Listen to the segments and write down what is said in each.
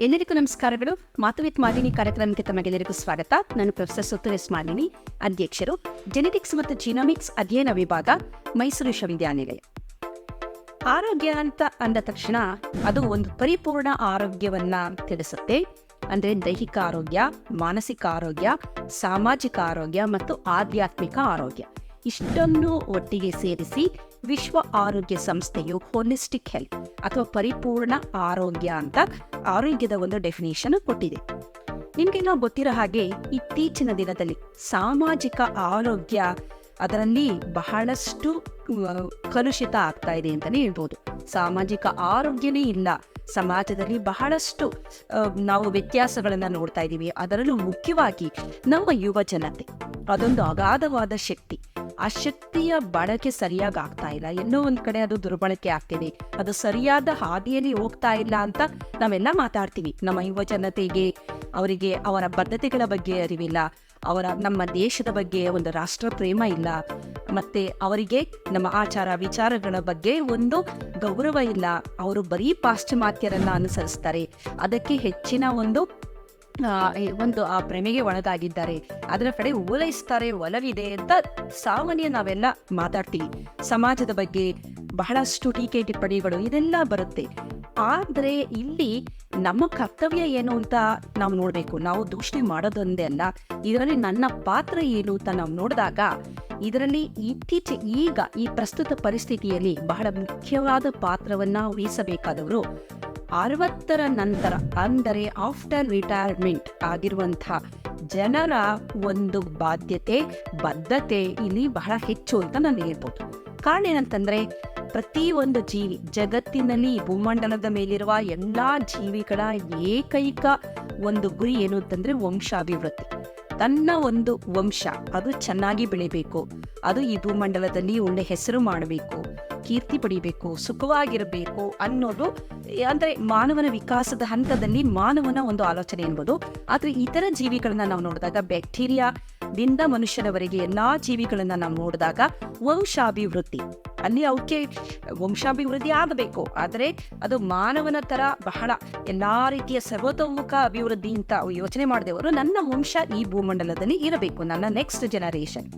ಎಲ್ಲರಿಗೂ ನಮಸ್ಕಾರಗಳು. ಮಾತುವಿತ್ ಮಾಲಿನಿ ಕಾರ್ಯಕ್ರಮಕ್ಕೆ ತಮಗೆಲ್ಲರಿಗೂ ಸ್ವಾಗತ. ನಾನು ಪ್ರೊಫೆಸರ್ ಸುತ್ತುರೆಸ್ ಮಾಲಿನಿ, ಅಧ್ಯಕ್ಷರು. ಜೆನೆಟಿಕ್ಸ್ ಮತ್ತು ಜಿನೋಮಿಕ್ಸ್ ಅಧ್ಯಯನ ವಿಭಾಗ, ಮೈಸೂರು ವಿಶ್ವವಿದ್ಯಾನಿಲಯ. ಆರೋಗ್ಯ ಅಂತ ಅಂದ ತಕ್ಷಣ ಅದು ಒಂದು ಪರಿಪೂರ್ಣ ಆರೋಗ್ಯವನ್ನ ತಿಳಿಸುತ್ತೆ. ಅಂದ್ರೆ ದೈಹಿಕ ಆರೋಗ್ಯ, ಮಾನಸಿಕ ಆರೋಗ್ಯ, ಸಾಮಾಜಿಕ ಆರೋಗ್ಯ ಮತ್ತು ಆಧ್ಯಾತ್ಮಿಕ ಆರೋಗ್ಯ. ಇಷ್ಟನ್ನು ಒಟ್ಟಿಗೆ ಸೇರಿಸಿ ವಿಶ್ವ ಆರೋಗ್ಯ ಸಂಸ್ಥೆಯು ಹೋಲಿಸ್ಟಿಕ್ ಹೆಲ್ತ್ ಅಥವಾ ಪರಿಪೂರ್ಣ ಆರೋಗ್ಯ ಅಂತ ಆರೋಗ್ಯದ ಒಂದು ಡೆಫಿನೇಷನ್ ಕೊಟ್ಟಿದೆ. ನಿಮ್ಗೆಲ್ಲ ಗೊತ್ತಿರೋ ಹಾಗೆ ಇತ್ತೀಚಿನ ದಿನದಲ್ಲಿ ಸಾಮಾಜಿಕ ಆರೋಗ್ಯ ಅದರಲ್ಲಿ ಬಹಳಷ್ಟು ಕಲುಷಿತ ಆಗ್ತಾ ಇದೆ ಅಂತಲೇ ಹೇಳ್ಬೋದು. ಸಾಮಾಜಿಕ ಆರೋಗ್ಯನೇ ಇಲ್ಲ. ಸಮಾಜದಲ್ಲಿ ಬಹಳಷ್ಟು ನಾವು ವ್ಯತ್ಯಾಸಗಳನ್ನು ನೋಡ್ತಾ ಇದ್ದೀವಿ. ಅದರಲ್ಲೂ ಮುಖ್ಯವಾಗಿ ನಮ್ಮ ಯುವ ಜನತೆ. ಅದೊಂದು ಅಗಾಧವಾದ ಶಕ್ತಿ. ಆ ಶಕ್ತಿಯ ಬಳಕೆ ಸರಿಯಾಗಿ ಆಗ್ತಾ ಇಲ್ಲ. ಎಲ್ಲೋ ಒಂದು ಕಡೆ ಅದು ದುರ್ಬಳಕೆ ಆಗ್ತಿದೆ. ಅದು ಸರಿಯಾದ ಹಾದಿಯಲ್ಲಿ ಹೋಗ್ತಾ ಇಲ್ಲ ಅಂತ ನಾವೆಲ್ಲ ಮಾತಾಡ್ತೀವಿ. ನಮ್ಮ ಯುವ ಜನತೆಗೆ, ಅವರಿಗೆ ಅವರ ಬದ್ಧತೆಗಳ ಬಗ್ಗೆ ಅರಿವಿಲ್ಲ. ಅವರ, ನಮ್ಮ ದೇಶದ ಬಗ್ಗೆ ಒಂದು ರಾಷ್ಟ್ರ ಪ್ರೇಮ ಇಲ್ಲ. ಮತ್ತೆ ಅವರಿಗೆ ನಮ್ಮ ಆಚಾರ ವಿಚಾರಗಳ ಬಗ್ಗೆ ಒಂದು ಗೌರವ ಇಲ್ಲ. ಅವರು ಬರೀ ಪಾಶ್ಚಿಮಾತ್ಯರನ್ನ ಅನುಸರಿಸ್ತಾರೆ. ಅದಕ್ಕೆ ಹೆಚ್ಚಿನ ಒಂದು ಒಂದು, ಆ ಪ್ರೇಮೆಗೆ ಒಳಗಾಗಿದ್ದಾರೆ. ಅದರ ಕಡೆ ಓಲೈಸ್ತಾರೆ ಒಲವಿದೆ ಅಂತ ಸಾಮಾನ್ಯ ನಾವೆಲ್ಲ ಮಾತಾಡ್ತೀವಿ. ಸಮಾಜದ ಬಗ್ಗೆ ಬಹಳಷ್ಟು ಟೀಕೆ ಟಿಪ್ಪಣಿಗಳು ಇದೆಲ್ಲ ಬರುತ್ತೆ. ಆದ್ರೆ ಇಲ್ಲಿ ನಮ್ಮ ಕರ್ತವ್ಯ ಏನು ಅಂತ ನಾವು ನೋಡಬೇಕು. ನಾವು ದೂಷಣೆ ಮಾಡೋದೊಂದೇ ಅಲ್ಲ. ಇದರಲ್ಲಿ ನನ್ನ ಪಾತ್ರ ಏನು ಅಂತ ನಾವು ನೋಡಿದಾಗ ಇದರಲ್ಲಿ ಇತ್ತೀಚೆ ಈಗ ಈ ಪ್ರಸ್ತುತ ಪರಿಸ್ಥಿತಿಯಲ್ಲಿ ಬಹಳ ಮುಖ್ಯವಾದ ಪಾತ್ರವನ್ನ ವಹಿಸಬೇಕಾದವರು ಅರವತ್ತರ ನಂತರ, ಅಂದರೆ ಆಫ್ಟರ್ ರಿಟೈರ್ಮೆಂಟ್ ಆಗಿರುವಂತಹ ಜನರ ಒಂದು ಬಾಧ್ಯತೆ, ಬದ್ಧತೆ ಇಲ್ಲಿ ಬಹಳ ಹೆಚ್ಚು ಅಂತ ನಾನು ಹೇಳ್ಬೋದು. ಕಾರಣ ಏನಂತಂದ್ರೆ, ಪ್ರತಿ ಒಂದು ಜೀವಿ, ಜಗತ್ತಿನಲ್ಲಿ ಭೂಮಂಡಲದ ಮೇಲಿರುವ ಎಲ್ಲಾ ಜೀವಿಗಳ ಏಕೈಕ ಒಂದು ಗುರಿ ಏನು ಅಂತಂದ್ರೆ ವಂಶಾಭಿವೃದ್ಧಿ. ತನ್ನ ಒಂದು ವಂಶ. ಅದು ಚೆನ್ನಾಗಿ ಬೆಳಿಬೇಕು. ಅದು ಈ ಭೂಮಂಡಲದಲ್ಲಿ ಒಳ್ಳೆ ಹೆಸರು ಮಾಡಬೇಕು. ಕೀರ್ತಿ ಪಡಿಬೇಕು, ಸುಖವಾಗಿರಬೇಕು ಅನ್ನೋದು, ಅಂದ್ರೆ ಮಾನವನ ವಿಕಾಸದ ಹಂತದಲ್ಲಿ ಮಾನವನ ಒಂದು ಆಲೋಚನೆ ಎನ್ಬೋದು. ಆದ್ರೆ ಇತರ ಜೀವಿಗಳನ್ನ ನಾವು ನೋಡಿದಾಗ ಬ್ಯಾಕ್ಟೀರಿಯಾದಿಂದ ಮನುಷ್ಯನವರೆಗೆ ಎಲ್ಲಾ ಜೀವಿಗಳನ್ನ ನಾವು ನೋಡಿದಾಗ ವಂಶಾಭಿವೃದ್ಧಿ. ಅಲ್ಲಿ ಅವಕ್ಕೆ ವಂಶಾಭಿವೃದ್ಧಿ ಆಗಬೇಕು. ಆದರೆ ಅದು ಮಾನವನ ತರ ಬಹಳ ಎಲ್ಲಾ ರೀತಿಯ ಸರ್ವತೋಮುಖ ಅಭಿವೃದ್ಧಿ ಅಂತ ಯೋಚನೆ ಮಾಡಿದವರು ನನ್ನ ವಂಶ ಈ ಭೂಮಂಡಲದಲ್ಲಿ ಇರಬೇಕು, ನನ್ನ ನೆಕ್ಸ್ಟ್ ಜನರೇಷನ್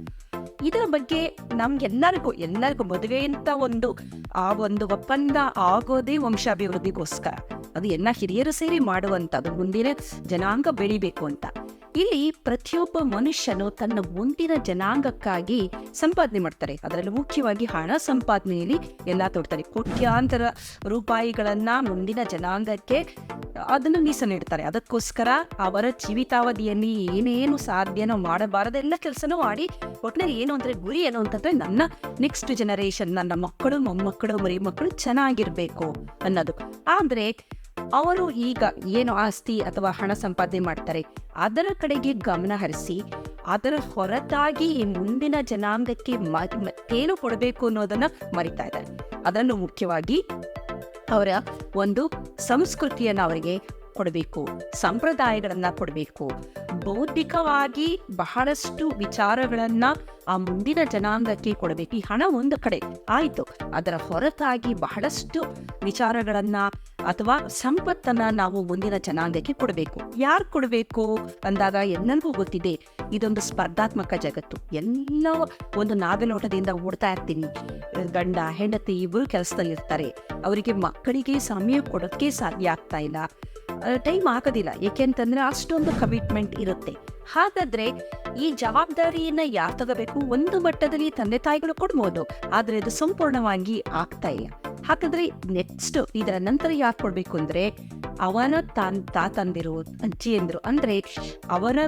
ಇದರ ಬಗ್ಗೆ ನಮ್ಗೆಲ್ಲರಿಗೂ ಎಲ್ಲರಿಗೂ ಮದುವೆ ಅಂತ ಒಂದು, ಆ ಒಂದು ಒಪ್ಪಂದ ಆಗೋದೇ ವಂಶಾಭಿವೃದ್ಧಿಗೋಸ್ಕರ. ಅದು ಎಲ್ಲ ಹಿರಿಯರು ಸೇರಿ ಮಾಡುವಂಥದ್ದು, ಮುಂದಿನ ಜನಾಂಗ ಬೆಳಿಬೇಕು ಅಂತ. ಇಲ್ಲಿ ಪ್ರತಿಯೊಬ್ಬ ಮನುಷ್ಯನು ತನ್ನ ಮುಂದಿನ ಜನಾಂಗಕ್ಕಾಗಿ ಸಂಪಾದನೆ ಮಾಡ್ತಾರೆ. ಅದರಲ್ಲಿ ಮುಖ್ಯವಾಗಿ ಹಣ ಸಂಪಾದನೆಯಲ್ಲಿ ಎಲ್ಲ ತೊಡ್ತಾರೆ. ಕೋಟ್ಯಾಂತರ ರೂಪಾಯಿಗಳನ್ನ ಮುಂದಿನ ಜನಾಂಗಕ್ಕೆ ಅದನ್ನು ಮೀಸಲಿಡ್ತಾರೆ ಅದಕ್ಕೋಸ್ಕರ ಅವರ ಜೀವಿತಾವಧಿಯಲ್ಲಿ ಏನೇನು ಸಾಧ್ಯನೋ ಮಾಡಬಾರದೆಲ್ಲ ಕೆಲಸನೂ ಮಾಡಿ ಒಟ್ಟಿನಲ್ಲಿ ಏನು ಅಂದ್ರೆ ಗುರಿ ಏನು ಅಂತಂದ್ರೆ ನನ್ನ ನೆಕ್ಸ್ಟ್ ಜನರೇಷನ್ ನನ್ನ ಮಕ್ಕಳು, ಮೊಮ್ಮಕ್ಕಳು ಮರಿ ಮಕ್ಕಳು ಚೆನ್ನಾಗಿರ್ಬೇಕು ಅನ್ನೋದು. ಆದ್ರೆ ಅವರು ಈಗ ಏನು ಆಸ್ತಿ ಅಥವಾ ಹಣ ಸಂಪಾದನೆ ಮಾಡ್ತಾರೆ, ಅದರ ಕಡೆಗೆ ಗಮನ ಹರಿಸಿ, ಅದರ ಹೊರತಾಗಿ ಈ ಮುಂದಿನ ಜನಾಂಗಕ್ಕೆ ಏನು ಕೊಡಬೇಕು ಅನ್ನೋದನ್ನ ಮರಿತಾ ಇದ್ದಾರೆ. ಅದನ್ನು ಮುಖ್ಯವಾಗಿ ಅವರ ಒಂದು ಸಂಸ್ಕೃತಿಯನ್ನು ಅವರಿಗೆ ಕೊಡಬೇಕು, ಸಂಪ್ರದಾಯಗಳನ್ನ ಕೊಡಬೇಕು. ಬೌದ್ಧಿಕವಾಗಿ ಬಹಳಷ್ಟು ವಿಚಾರಗಳನ್ನ ಆ ಮುಂದಿನ ಜನಾಂಗಕ್ಕೆ ಕೊಡಬೇಕು. ಈ ಹಣ ಒಂದು ಕಡೆ, ಆಯ್ತು. ಅದರ ಹೊರತಾಗಿ ಬಹಳಷ್ಟು ವಿಚಾರಗಳನ್ನ ಅಥವಾ ಸಂಪತ್ತನ್ನ ನಾವು ಮುಂದಿನ ಜನಾಂಗಕ್ಕೆ ಕೊಡಬೇಕು. ಯಾರು ಕೊಡಬೇಕು ಅಂದಾಗ ಎಲ್ಲರಿಗೂ ಗೊತ್ತಿದೆ, ಇದೊಂದು ಸ್ಪರ್ಧಾತ್ಮಕ ಜಗತ್ತು. ಎಲ್ಲ ಒಂದು ನಾಗಲೋಟದಿಂದ ಓಡ್ತಾ ಇರ್ತೀನಿ. ಗಂಡ, ಹೆಂಡತಿ ಇಬ್ಬರು ಕೆಲಸದಲ್ಲಿರ್ತಾರೆ. ಅವರಿಗೆ ಮಕ್ಕಳಿಗೆ ಸಮಯ ಕೊಡೋಕ್ಕೆ ಸಾಧ್ಯ ಆಗ್ತಾ ಇಲ್ಲ. ಟೈಮ್ ಆಗೋದಿಲ್ಲ. ಏಕೆಂತಂದ್ರೆ ಅಷ್ಟೊಂದು ಕಮಿಟ್ಮೆಂಟ್ ಇರುತ್ತೆ. ಹಾಗಾದ್ರೆ ಈ ಜವಾಬ್ದಾರಿಯನ್ನ ಯಾರು ತಗೋಬೇಕು? ಒಂದು ಮಟ್ಟದಲ್ಲಿ ತಂದೆ ತಾಯಿಗಳು ಕೊಡ್ಬೋದು. ಆದ್ರೆ ಅದು ಸಂಪೂರ್ಣವಾಗಿ ಆಗ್ತಾ ಇಲ್ಲ. ಹಾಗಾದ್ರೆ ನೆಕ್ಸ್ಟ್ ಇದರ ನಂತರ ಯಾರು ಕೊಡ್ಬೇಕು ಅಂದ್ರೆ, ಅವನ ತಾನ್ ತಾತಂದಿರು ಅಜ್ಜಿಯಂದಿರು ಅಂದ್ರೆ ಅವನ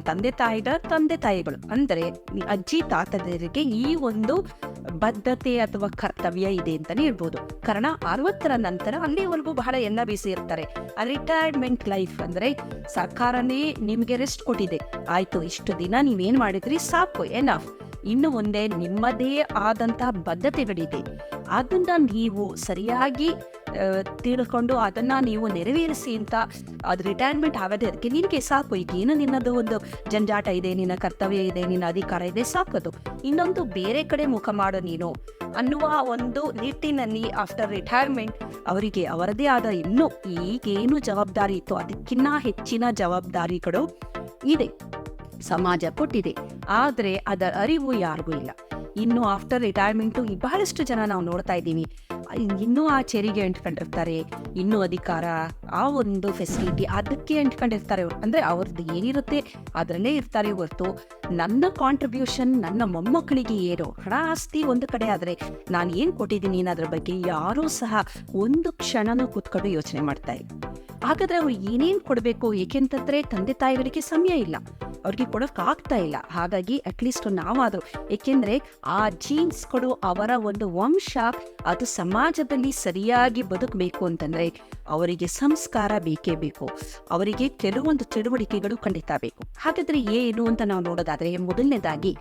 ತಂದೆ ತಾಯಿಗಳ ತಂದೆ ತಾಯಿಗಳು. ಅಂದ್ರೆ ಅಜ್ಜಿ ತಾತಂದಿರಿಗೆ ಈ ಒಂದು ಬದ್ಧತೆ ಅಥವಾ ಕರ್ತವ್ಯ ಇದೆ ಅಂತಾನೆ ಹೇಳ್ಬೋದು ಕಾರಣ ಅರವತ್ತರ ನಂತರ ಅಲ್ಲಿವರೆಗೂ ಬಹಳ ಎಲ್ಲ ಬಿಸಿ ಇರ್ತಾರೆ. ರಿಟೈರ್ಮೆಂಟ್ ಲೈಫ್ ಅಂದ್ರೆ ಸರ್ಕಾರನೇ ನಿಮ್ಗೆ ರೆಸ್ಟ್ ಕೊಟ್ಟಿದೆ. ಆಯ್ತು, ಇಷ್ಟು ದಿನ ನೀವೇನ್ ಮಾಡಿದ್ರಿ ಸಾಕು ಎನಫ್ ಇನ್ನು ಮುಂದೆ ನಿಮ್ಮದೇ ಆದಂತಹ ಬದ್ಧತೆಗಳಿದೆ. ಅದನ್ನ ನೀವು ಸರಿಯಾಗಿ ತಿಳ್ಕೊಂಡು ಅದನ್ನ ನೀವು ನೆರವೇರಿಸಿ ಅಂತ ಅದು ರಿಟೈರ್ಮೆಂಟ್ ಆಗದೆ ಅದಕ್ಕೆ ನಿನಗೆ ಸಾಕು. ಈಗ ಏನು ನಿನ್ನದು ಒಂದು ಜಂಜಾಟ ಇದೆ, ನಿನ್ನ ಕರ್ತವ್ಯ ಇದೆ, ನಿನ್ನ ಅಧಿಕಾರ ಇದೆ, ಸಾಕದು. ಇನ್ನೊಂದು ಬೇರೆ ಕಡೆ ಮುಖ ಮಾಡು ನೀನು ಅನ್ನುವ ಒಂದು ನಿಟ್ಟಿನಲ್ಲಿ ಆಫ್ಟರ್ ರಿಟೈರ್ಮೆಂಟ್ ಅವರಿಗೆ ಅವರದೇ ಆದ ಇನ್ನು ಈಗೇನು ಜವಾಬ್ದಾರಿ ಇತ್ತು, ಅದಕ್ಕಿನ್ನ ಹೆಚ್ಚಿನ ಜವಾಬ್ದಾರಿಗಳು ಇದೆ. ಸಮಾಜ ಕೊಟ್ಟಿದೆ. ಆದರೆ ಅದರ ಅರಿವು ಯಾರಿಗೂ ಇಲ್ಲ. ಇನ್ನು ಆಫ್ಟರ್ ರಿಟೈರ್ಮೆಂಟು ಬಹಳಷ್ಟು ಜನ ನಾವು ನೋಡ್ತಾ ಇದ್ದೀವಿ. ಇನ್ನೂ ಆ ಚೇರಿಗೆ ಅಂಟ್ಕೊಂಡಿರ್ತಾರೆ, ಇನ್ನೂ ಅಧಿಕಾರ, ಆ ಒಂದು ಫೆಸಿಲಿಟಿ ಅದಕ್ಕೆ ಅಂಟ್ಕೊಂಡಿರ್ತಾರೆ ಅವ್ರು. ಅಂದ್ರೆ ಅವ್ರದ್ದು ಏನಿರುತ್ತೆ ಅದರಲ್ಲೇ ಇರ್ತಾರೆ ಹೊರತು. ನನ್ನ ಕಾಂಟ್ರಿಬ್ಯೂಷನ್ ನನ್ನ ಮೊಮ್ಮಕ್ಕಳಿಗೆ ಏನು ಹಣ ಆಸ್ತಿ ಒಂದು ಕಡೆ ಆದರೆ ನಾನು ಏನು ಕೊಟ್ಟಿದ್ದೀನಿ ಅನ್ನೋದ್ರ ಬಗ್ಗೆ ಯಾರೂ ಸಹ ಒಂದು ಕ್ಷಣನೂ ಕೂತ್ಕೊಂಡು ಯೋಚನೆ ಮಾಡ್ತಾ ಹಾಗಾದರೆ ಹಾಗಾದ್ರೆ ಅವ್ರು ಏನೇನು ಕೊಡಬೇಕು? ಏಕೆಂತಂದ್ರೆ ತಂದೆ ತಾಯಿಗಳಿಗೆ ಸಮಯ ಇಲ್ಲ. ಅವ್ರಿಗೆ ಕೊಡೋಕ್ಕಾಗ್ತಾ ಇಲ್ಲ. ಹಾಗಾಗಿ ಅಟ್ಲೀಸ್ಟ್ ನಾವಾದರೂ. ಏಕೆಂದರೆ ಆ ಜೀನ್ಸ್ ಕೊಡು ಅವರ ಒಂದು ವಂಶ ಅದು ಸಮಾಜದಲ್ಲಿ ಸರಿಯಾಗಿ ಬದುಕಬೇಕು ಅಂತಂದರೆ ಅವರಿಗೆ ಸಂಸ್ಕಾರ ಬೇಕೇ ಬೇಕು. ಅವರಿಗೆ ಕೆಲವೊಂದು ಚಟುವಟಿಕೆಗಳು ಖಂಡಿತ ಬೇಕು. ಹಾಗಾದರೆ ಏನು ಅಂತ ನಾವು ನೋಡೋದಾದರೆ ಮೊದಲನೇದಾಗಿ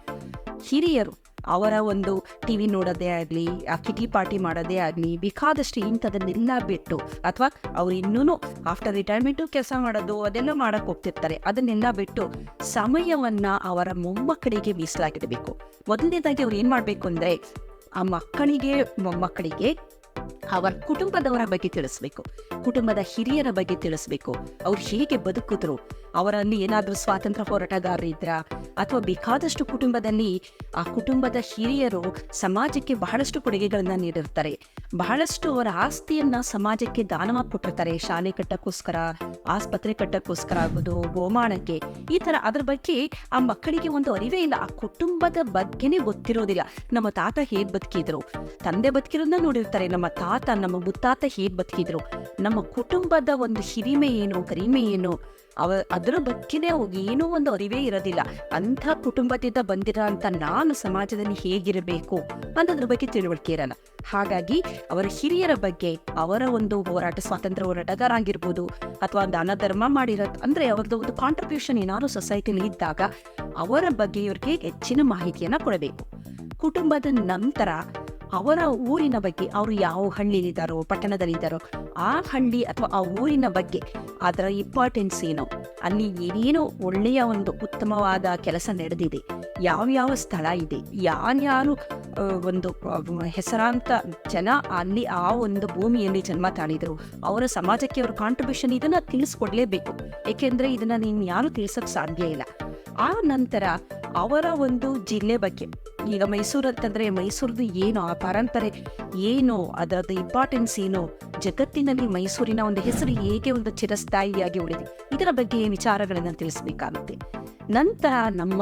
ಹಿರಿಯರು. ಅವರ ಒಂದು ಟಿ ವಿ ನೋಡೋದೇ ಆಗಲಿ, ಆ ಕಿಟಿ ಪಾರ್ಟಿ ಮಾಡೋದೇ ಆಗಲಿ, ಬೇಕಾದಷ್ಟು ಇಂಥದನ್ನೆಲ್ಲ ಬಿಟ್ಟು, ಅಥವಾ ಅವ್ರು ಇನ್ನೂ ಆಫ್ಟರ್ ರಿಟೈರ್ಮೆಂಟು ಕೆಲಸ ಮಾಡೋದು, ಅದೆಲ್ಲ ಮಾಡಕ್ಕೆ ಹೋಗ್ತಿರ್ತಾರೆ. ಅದನ್ನೆಲ್ಲ ಬಿಟ್ಟು ಸಮಯವನ್ನ ಅವರ ಮೊಮ್ಮಕ್ಕಳಿಗೆ ಮೀಸಲಾಗಿಡಬೇಕು. ಮೊದಲನೇದಾಗಿ ಅವ್ರು ಏನು ಮಾಡಬೇಕು ಅಂದರೆ, ಆ ಮಕ್ಕಳಿಗೆ, ಮೊಮ್ಮಕ್ಕಳಿಗೆ ಅವರ ಕುಟುಂಬದವರ ಬಗ್ಗೆ ತಿಳಿಸ್ಬೇಕು. ಕುಟುಂಬದ ಹಿರಿಯರ ಬಗ್ಗೆ ತಿಳಿಸ್ಬೇಕು. ಅವ್ರು ಹೇಗೆ ಬದುಕಿದ್ರು ಅವರಲ್ಲಿ ಏನಾದರೂ ಸ್ವಾತಂತ್ರ್ಯ ಹೋರಾಟಗಾರರು ಇದ್ರ? ಅಥವಾ ಬೇಕಾದಷ್ಟು ಕುಟುಂಬದಲ್ಲಿ ಆ ಕುಟುಂಬದ ಹಿರಿಯರು ಸಮಾಜಕ್ಕೆ ಬಹಳಷ್ಟು ಕೊಡುಗೆಗಳನ್ನ ನೀಡಿರ್ತಾರೆ. ಬಹಳಷ್ಟು ಅವರ ಆಸ್ತಿಯನ್ನ ಸಮಾಜಕ್ಕೆ ದಾನ ಕೊಟ್ಟಿರ್ತಾರೆ. ಶಾಲೆ ಕಟ್ಟಕ್ಕೋಸ್ಕರ, ಆಸ್ಪತ್ರೆ ಕಟ್ಟಕ್ಕೋಸ್ಕರ ಆಗೋದು ಗೋಮಾಣಕ್ಕೆ ಈ ತರ ಅದ್ರ ಬಗ್ಗೆ ಆ ಮಕ್ಕಳಿಗೆ ಒಂದು ಅರಿವೇ ಇಲ್ಲ. ಆ ಕುಟುಂಬದ ಬಗ್ಗೆನೇ ಗೊತ್ತಿರೋದಿಲ್ಲ. ನಮ್ಮ ತಾತ ಹೇಗ್ ಬದುಕಿದ್ರು? ತಂದೆ ಬದುಕಿರೋದನ್ನ ನೋಡಿರ್ತಾರೆ. ನಮ್ಮ ತಾತ, ನಮ್ಮ ಮುತ್ತಾತ ಹೇಗ್ ಬದುಕಿದ್ರು? ನಮ್ಮ ಕುಟುಂಬದ ಒಂದು ಹಿರಿಮೆ ಏನು, ಕರಿಮೆ ಏನು? ಅವ ಅದರ ಬಗ್ಗೆನೇ ಏನೂ ಒಂದು ಅರಿವೇ ಇರೋದಿಲ್ಲ. ಅಂಥ ಕುಟುಂಬದಿಂದ ಬಂದಿರೋ ಅಂತ ನಾನು ಸಮಾಜದಲ್ಲಿ ಹೇಗಿರಬೇಕು ಅನ್ನೋದ್ರ ಬಗ್ಗೆ ತಿಳುವಳಿಕೆ ಇರಲ್ಲ. ಹಾಗಾಗಿ ಅವರ ಹಿರಿಯರ ಬಗ್ಗೆ, ಅವರ ಒಂದು ಹೋರಾಟ, ಸ್ವಾತಂತ್ರ್ಯ ಹೋರಾಟಗಾರ ಆಗಿರ್ಬೋದು ಅಥವಾ ದಾನ ಧರ್ಮ ಮಾಡಿರೋ ಅಂದ್ರೆ ಅವ್ರದ್ದು ಒಂದು ಕಾಂಟ್ರಿಬ್ಯೂಷನ್ ಏನಾದ್ರು ಸೊಸೈಟಿಲಿ ಇದ್ದಾಗ ಅವರ ಬಗ್ಗೆ ಇವ್ರಿಗೆ ಹೆಚ್ಚಿನ ಮಾಹಿತಿಯನ್ನ ಕೊಡಬೇಕು. ಕುಟುಂಬದ ನಂತರ ಅವರ ಊರಿನ ಬಗ್ಗೆ ಅವರು ಯಾವ ಹಳ್ಳಿಲಿದ್ದಾರೋ ಪಟ್ಟಣದಲ್ಲಿದ್ದಾರೋ, ಆ ಹಳ್ಳಿ ಅಥವಾ ಆ ಊರಿನ ಬಗ್ಗೆ ಅದರ ಇಂಪಾರ್ಟೆನ್ಸ್ ಏನು? ಅಲ್ಲಿ ಏನೇನೋ ಒಳ್ಳೆಯ ಒಂದು ಉತ್ತಮವಾದ ಕೆಲಸ ನಡೆದಿದೆ. ಯಾವ್ಯಾವ ಸ್ಥಳ ಇದೆ? ಯಾರ್ಯಾರು ಒಂದು ಹೆಸರಾಂತ ಜನ ಅಲ್ಲಿ ಆ ಒಂದು ಭೂಮಿಯಲ್ಲಿ ಜನ್ಮ ತಾಳಿದ್ರು. ಅವರ ಸಮಾಜಕ್ಕೆ ಅವರ ಕಾಂಟ್ರಿಬ್ಯೂಷನ್ ಇದನ್ನ ತಿಳಿಸ್ಕೊಡ್ಲೇಬೇಕು. ಏಕೆಂದ್ರೆ ಇದನ್ನ ನೀನು ಯಾರು ತಿಳಿಸಕ್ ಸಾಧ್ಯ ಇಲ್ಲ. ಆ ನಂತರ ಅವರ ಒಂದು ಜಿಲ್ಲೆ ಬಗ್ಗೆ. ಈಗ ಮೈಸೂರು ಅಂತಂದ್ರೆ ಮೈಸೂರದು ಏನು, ಆ ಪರಂಪರೆ ಏನು, ಅದರದ್ದು ಇಂಪಾರ್ಟೆನ್ಸ್ ಏನು, ಜಗತ್ತಿನಲ್ಲಿ ಮೈಸೂರಿನ ಒಂದು ಹೆಸರು ಹೇಗೆ ಒಂದು ಚಿರಸ್ಥಾಯಿಯಾಗಿ ಉಳಿದೆ ಇದರ ಬಗ್ಗೆ ವಿಚಾರಗಳನ್ನು ತಿಳಿಸಬೇಕಾಗುತ್ತೆ. ನಂತರ ನಮ್ಮ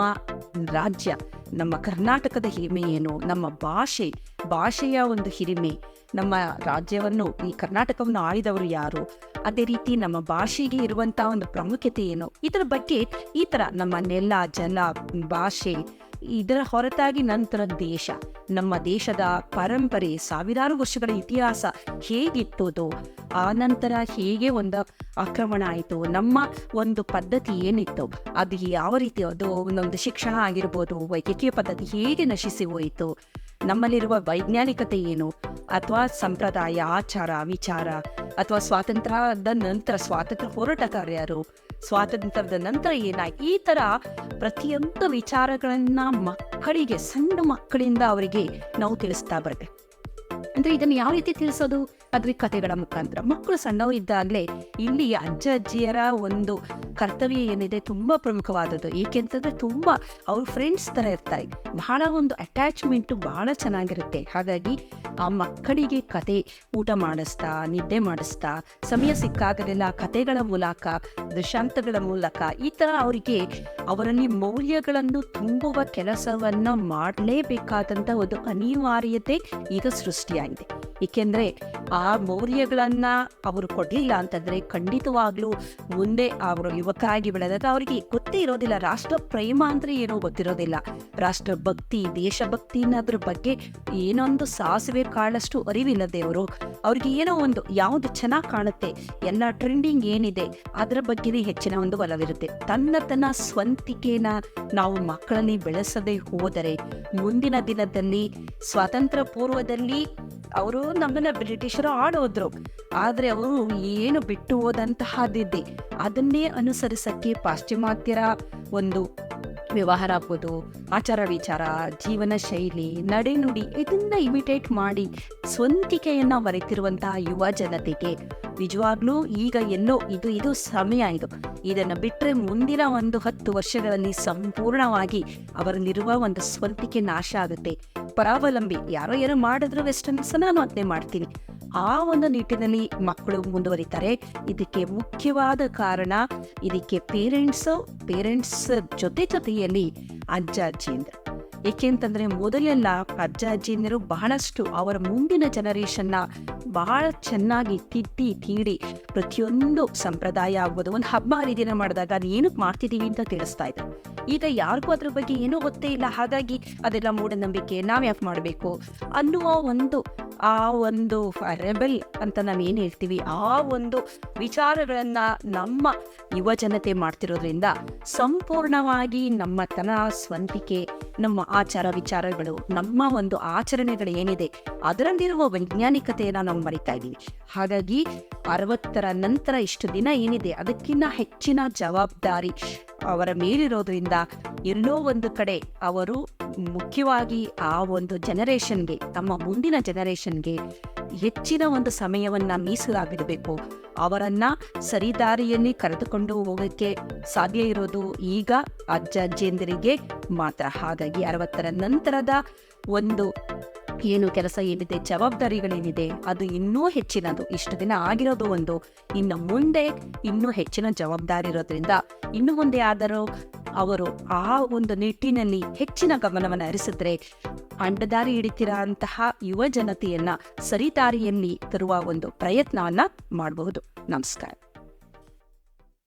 ರಾಜ್ಯ, ನಮ್ಮ ಕರ್ನಾಟಕದ ಹಿರಿಮೆ ಏನು, ನಮ್ಮ ಭಾಷೆ, ಭಾಷೆಯ ಒಂದು ಹಿರಿಮೆ, ನಮ್ಮ ರಾಜ್ಯವನ್ನು, ಈ ಕರ್ನಾಟಕವನ್ನು ಆಳಿದವರು ಯಾರು, ಅದೇ ರೀತಿ ನಮ್ಮ ಭಾಷೆಗೆ ಇರುವಂತಹ ಒಂದು ಪ್ರಾಮುಖ್ಯತೆ ಏನು, ಇದರ ಬಗ್ಗೆ ಈ ತರ ನಮ್ಮ ನೆಲ ಜನ ಭಾಷೆ ಇದರ ಹೊರತಾಗಿ ನಂತರ ದೇಶ. ನಮ್ಮ ದೇಶದ ಪರಂಪರೆ ಸಾವಿರಾರು ವರ್ಷಗಳ ಇತಿಹಾಸ ಹೇಗಿತ್ತೋದು? ಆ ನಂತರ ಹೇಗೆ ಒಂದು ಆಕ್ರಮಣ ಆಯಿತು? ನಮ್ಮ ಒಂದು ಪದ್ಧತಿ ಏನಿತ್ತು? ಅದು ಯಾವ ರೀತಿ? ಅದು ಒಂದೊಂದು ಶಿಕ್ಷಣ ಆಗಿರ್ಬೋದು, ವೈದ್ಯಕೀಯ ಪದ್ಧತಿ ಹೇಗೆ ನಶಿಸಿ ಹೋಯಿತು? ನಮ್ಮಲ್ಲಿರುವ ವೈಜ್ಞಾನಿಕತೆ ಏನು? ಅಥವಾ ಸಂಪ್ರದಾಯ, ಆಚಾರ, ವಿಚಾರ, ಅಥವಾ ಸ್ವಾತಂತ್ರ್ಯದ ನಂತರ ಸ್ವಾತಂತ್ರ್ಯ ಹೋರಾಟಗಾರ ಯಾರು? ಸ್ವಾತಂತ್ರ್ಯದ ನಂತರ ಏನಾಯ್ತು ಈ ತರ ಪ್ರತಿಯೊಂದು ವಿಚಾರಗಳನ್ನ ಮಕ್ಕಳಿಗೆ, ಸಣ್ಣ ಮಕ್ಕಳಿಂದ ಅವರಿಗೆ ನಾವು ತಿಳಿಸ್ತಾ ಬರಬೇಕು ಅಂದ್ರೆ ಇದನ್ನು ಯಾವ ರೀತಿ ತಿಳಿಸೋದು? ಅದ್ರ ಕಥೆಗಳ ಮುಖಾಂತರ. ಮಕ್ಕಳು ಸಣ್ಣವರಿದ್ದಾಗಲೇ ಇಲ್ಲಿ ಅಜ್ಜ, ಅಜ್ಜಿಯರ ಒಂದು ಕರ್ತವ್ಯ ಏನಿದೆ ತುಂಬಾ ಪ್ರಮುಖವಾದದ್ದು. ಏಕೆಂತಂದ್ರೆ ತುಂಬಾ ಅವ್ರ ಫ್ರೆಂಡ್ಸ್ ತರ ಇರ್ತಾರೆ. ಬಹಳ ಒಂದು ಅಟ್ಯಾಚ್ಮೆಂಟ್ ಬಹಳ ಚೆನ್ನಾಗಿರುತ್ತೆ. ಹಾಗಾಗಿ ಆ ಮಕ್ಕಳಿಗೆ ಕತೆ ಊಟ ಮಾಡಿಸ್ತಾ, ನಿದ್ದೆ ಮಾಡಿಸ್ತಾ, ಸಮಯ ಸಿಕ್ಕಾಗಲೆಲ್ಲ ಕತೆಗಳ ಮೂಲಕ, ದೃಶ್ಯಾಂತಗಳ ಮೂಲಕ ಈ ತರ ಅವರಿಗೆ ಅವರಲ್ಲಿ ಮೌಲ್ಯಗಳನ್ನು ತುಂಬುವ ಕೆಲಸವನ್ನ ಮಾಡಲೇಬೇಕಾದಂತ ಒಂದು ಅನಿವಾರ್ಯತೆ ಈಗ ಸೃಷ್ಟಿಯಾಗಿದೆ. ಏಕೆಂದ್ರೆ ಆ ಮೌಲ್ಯಗಳನ್ನ ಅವರು ಕೊಡ್ಲಿಲ್ಲ ಅಂತಂದ್ರೆ ಖಂಡಿತವಾಗ್ಲೂ ಮುಂದೆ ಅವರು ಯುವಕರಾಗಿ ಬೆಳೆದಾಗ ಅವರಿಗೆ ಗೊತ್ತೇ ಇರೋದಿಲ್ಲ. ರಾಷ್ಟ್ರ ಪ್ರೇಮ ಅಂದ್ರೆ ಏನೋ ಗೊತ್ತಿರೋದಿಲ್ಲ. ರಾಷ್ಟ್ರ ಭಕ್ತಿ, ದೇಶಭಕ್ತಿ ಅನ್ನೋದ್ರ ಬಗ್ಗೆ ಏನೊಂದು ಸಾಸಿವೆ ಕಾಳಷ್ಟು ಅರಿವಿಲ್ಲದೆ ಅವರು ಅವ್ರಿಗೆ ಏನೋ ಒಂದು ಯಾವುದು ಚೆನ್ನಾಗಿ ಕಾಣುತ್ತೆ, ಎಲ್ಲ ಟ್ರೆಂಡಿಂಗ್ ಏನಿದೆ, ಅದರ ಬಗ್ಗೆನೇ ಹೆಚ್ಚಿನ ಒಂದು ಒಲವಿರುತ್ತೆ. ತನ್ನ ತನ್ನ ಸ್ವಂತಿಕೆನ ನಾವು ಮಕ್ಕಳಲ್ಲಿ ಬೆಳೆಸದೆ ಹೋದರೆ ಮುಂದಿನ ದಿನದಲ್ಲಿ, ಸ್ವಾತಂತ್ರ್ಯ ಪೂರ್ವದಲ್ಲಿ ಅವರು ನಮ್ಮನ್ನ ಬ್ರಿಟಿಷರು ಆಡೋದ್ರು ಆದ್ರೆ ಅವರು ಏನು ಬಿಟ್ಟು ಹೋದಂತಹದ್ದಿದೆ. ಅದನ್ನೇ ಅನುಸರಿಸಕ್ಕೆ ಪಾಶ್ಚಿಮಾತ್ಯರ ಒಂದು ವ್ಯವಹಾರ ಆಗ್ಬೋದು, ಆಚಾರ ವಿಚಾರ, ಜೀವನ ಶೈಲಿ ನಡೆನುಡಿ ಇದನ್ನ ಇಮಿಟೇಟ್ ಮಾಡಿ ಸ್ವಂತಿಕೆಯನ್ನ ಮರೆತಿರುವಂತಹ ಯುವ ಜನತೆಗೆ ನಿಜವಾಗ್ಲೂ ಈಗ ಎಲ್ಲೋ ಇದು ಇದು ಸಮಯ ಇದು. ಇದನ್ನ ಬಿಟ್ಟರೆ ಮುಂದಿನ ಒಂದು ಹತ್ತು ವರ್ಷಗಳಲ್ಲಿ ಸಂಪೂರ್ಣವಾಗಿ ಅವರಲ್ಲಿರುವ ಒಂದು ಸ್ವಂತಿಕೆ ನಾಶ ಆಗುತ್ತೆ. ಪರಾವಲಂಬಿ, ಯಾರೋ ಏನೋ ಮಾಡಿದ್ರು ವೆಸ್ಟರ್ನ್ಸ್ ನಾನು ಅದನ್ನೇ ಮಾಡ್ತೀನಿ. ಆ ಒಂದು ನಿಟ್ಟಿನಲ್ಲಿ ಮಕ್ಕಳು ಮುಂದುವರಿತಾರೆ. ಇದಕ್ಕೆ ಮುಖ್ಯವಾದ ಕಾರಣ ಇದಕ್ಕೆ ಪೇರೆಂಟ್ಸ್ ಪೇರೆಂಟ್ಸ್ ಜೊತೆ ಜೊತೆಯಲ್ಲಿ ಅಜ್ಜ ಅಜ್ಜಿಯಿಂದ ಏಕೆಂತಂದ್ರೆ ಮೊದಲೆಲ್ಲ ಅಜ್ಜ ಅಜ್ಜಿಯಂದಿರು ಬಹಳಷ್ಟು ಅವರ ಮುಂದಿನ ಜನರೇಷನ್ನ ಬಹಳ ಚೆನ್ನಾಗಿ ತಿದ್ದಿ, ತೀಡಿ ಪ್ರತಿಯೊಂದು ಸಂಪ್ರದಾಯ ಆಗ್ಬೋದು. ಒಂದು ಹಬ್ಬ ಹರಿದಿನ ಮಾಡಿದಾಗ ಅದು ಏನಕ್ಕೆ ಮಾಡ್ತಿದ್ದೀವಿ ಅಂತ ತಿಳಿಸ್ತಾ ಇದ್ದ ಈಗ ಯಾರಿಗೂ ಅದ್ರ ಬಗ್ಗೆ ಏನೂ ಗೊತ್ತೇ ಇಲ್ಲ. ಹಾಗಾಗಿ ಅದೆಲ್ಲ ಮೂಢನಂಬಿಕೆ ನಾವು ಯಾಕೆ ಮಾಡಬೇಕು ಅನ್ನುವ ಒಂದು ಆ ಒಂದು ರೆಬೆಲ್ ಅಂತ ನಾವು ಏನು ಹೇಳ್ತೀವಿ? ಆ ಒಂದು ವಿಚಾರಗಳನ್ನ ನಮ್ಮ ಯುವ ಜನತೆ ಮಾಡ್ತಿರೋದ್ರಿಂದ ಸಂಪೂರ್ಣವಾಗಿ ನಮ್ಮ ತನ ಸ್ವಂತಿಕೆ, ನಮ್ಮ ಆಚಾರ ವಿಚಾರಗಳು, ನಮ್ಮ ಒಂದು ಆಚರಣೆಗಳು ಏನಿದೆ, ಅದರಲ್ಲಿರುವ ವೈಜ್ಞಾನಿಕತೆಯನ್ನು ನಾವು ಮರಿತಾ ಇದ್ದೀವಿ. ಹಾಗಾಗಿ ಅರವತ್ತರ ನಂತರ ಇಷ್ಟು ದಿನ ಏನಿದೆ ಅದಕ್ಕಿಂತ ಹೆಚ್ಚಿನ ಜವಾಬ್ದಾರಿ ಅವರ ಮೇಲಿರೋದ್ರಿಂದ ಎಲ್ಲೋ ಒಂದು ಕಡೆ ಅವರು ಮುಖ್ಯವಾಗಿ ಆ ಒಂದು ಜನರೇಷನ್ಗೆ ತಮ್ಮ ಮುಂದಿನ ಜನರೇಷನ್ಗೆ ಹೆಚ್ಚಿನ ಒಂದು ಸಮಯವನ್ನ ಮೀಸಲಾಗಿಡಬೇಕು ಅವರನ್ನು ಸರಿದಾರಿಯಲ್ಲಿ ಕರೆದುಕೊಂಡು ಹೋಗೋಕ್ಕೆ ಸಾಧ್ಯ ಇರೋದು ಈಗ ಅಜ್ಜ, ಅಜ್ಜಿಯಂದಿರಿಗೆ ಮಾತ್ರ. ಹಾಗಾಗಿ ಅರವತ್ತರ ನಂತರದ ಒಂದು ಏನು ಕೆಲಸ ಏನಿದೆ, ಜವಾಬ್ದಾರಿಗಳೇನಿದೆ, ಅದು ಇನ್ನೂ ಹೆಚ್ಚಿನದು. ಇಷ್ಟು ದಿನ ಆಗಿರೋದು ಒಂದು. ಇನ್ನು ಮುಂದೆ ಇನ್ನೂ ಹೆಚ್ಚಿನ ಜವಾಬ್ದಾರಿ ಇರೋದ್ರಿಂದ, ಇನ್ನು ಮುಂದೆ ಆದರೂ ಅವರು ಆ ಒಂದು ನಿಟ್ಟಿನಲ್ಲಿ ಹೆಚ್ಚಿನ ಗಮನವನ್ನು ಹರಿಸಿದ್ರೆ ಅಂಡದಾರಿ ಹಿಡಿತಿರೋ ಅಂತಹ ಯುವ ಜನತೆಯನ್ನ ಸರಿದಾರಿಯಲ್ಲಿ ತರುವ ಒಂದು ಪ್ರಯತ್ನವನ್ನ ಮಾಡಬಹುದು. ನಮಸ್ಕಾರ.